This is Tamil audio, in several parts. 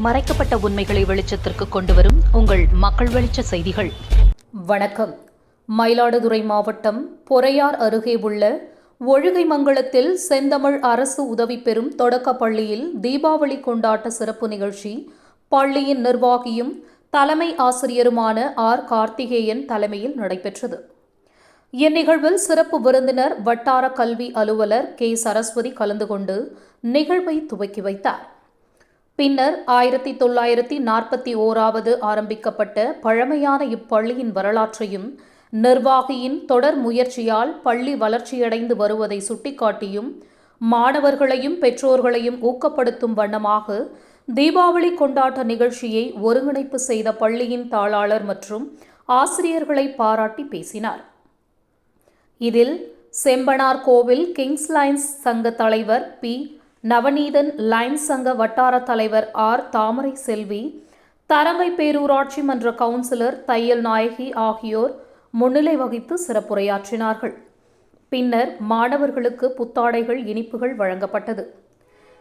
மறைக்கப்பட்ட உண்மைகளை வெளிச்சத்திற்கு கொண்டுவரும் உங்கள் மக்கள் வெளிச்ச செய்திகள். வணக்கம். மயிலாடுதுறை மாவட்டம் பொறையார் அருகே உள்ள ஒழுகைமங்கலத்தில் செந்தமிழ் அரசு உதவி பெறும் தொடக்கப் பள்ளியில் தீபாவளி கொண்டாட்ட சிறப்பு நிகழ்ச்சி பள்ளியின் நிர்வாகியும் தலைமை ஆசிரியருமான ஆர். கார்த்திகேயன் தலைமையில் நடைபெற்றது. இந்நிகழ்வில் சிறப்பு விருந்தினர் வட்டார கல்வி அலுவலர் கே. சரஸ்வதி கலந்து கொண்டு நிகழ்வை துவக்கி வைத்தார். பின்னர் ஆயிரத்தி தொள்ளாயிரத்தி நாற்பத்தி ஓராவது ஆரம்பிக்கப்பட்ட பழமையான இப்பள்ளியின் வரலாற்றையும் நிர்வாகியின் தொடர் முயற்சியால் பள்ளி வளர்ச்சியடைந்து வருவதை சுட்டிக்காட்டியும் மாணவர்களையும் பெற்றோர்களையும் ஊக்கப்படுத்தும் வண்ணமாக தீபாவளி கொண்டாட்ட நிகழ்ச்சியை ஒருங்கிணைப்பு செய்த பள்ளியின் தாளாளர் மற்றும் ஆசிரியர்களை பாராட்டி பேசினார். இதில் செம்பனார் கோவில் கிங்ஸ் லைன்ஸ் சங்க தலைவர் பி. நவநீதன் லைன்ஸ் சங்க வட்டார தலைவர் ஆர். தாமரை செல்வி தரங்கை பேரூராட்சி மன்ற கவுன்சிலர் தையல் நாயகி ஆகியோர் முன்னிலை வகித்து சிறப்புரையாற்றினார்கள். பின்னர் மாணவர்களுக்கு புத்தாடைகள் இனிப்புகள் வழங்கப்பட்டது.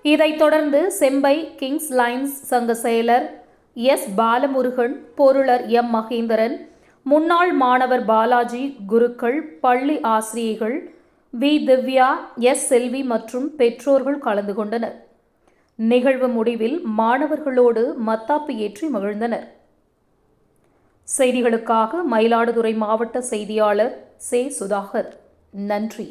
இதைத் தொடர்ந்து செம்பை கிங்ஸ் லைன்ஸ் சங்க செயலர் எஸ். பாலமுருகன் பொருளர் எம். மகேந்திரன் முன்னாள் மாணவர் பாலாஜி குருக்கள் பள்ளி ஆசிரியைகள் வி. திவ்யா எஸ். செல்வி மற்றும் பெற்றோர்கள் கலந்து கொண்டனர். நிகழ்வு முடிவில் மாணவர்களோடு மத்தாப்பு ஏற்றி மகிழ்ந்தனர். செய்திகளுக்காக மயிலாடுதுறை மாவட்ட செய்தியாளர் சே. சுதாகர். நன்றி.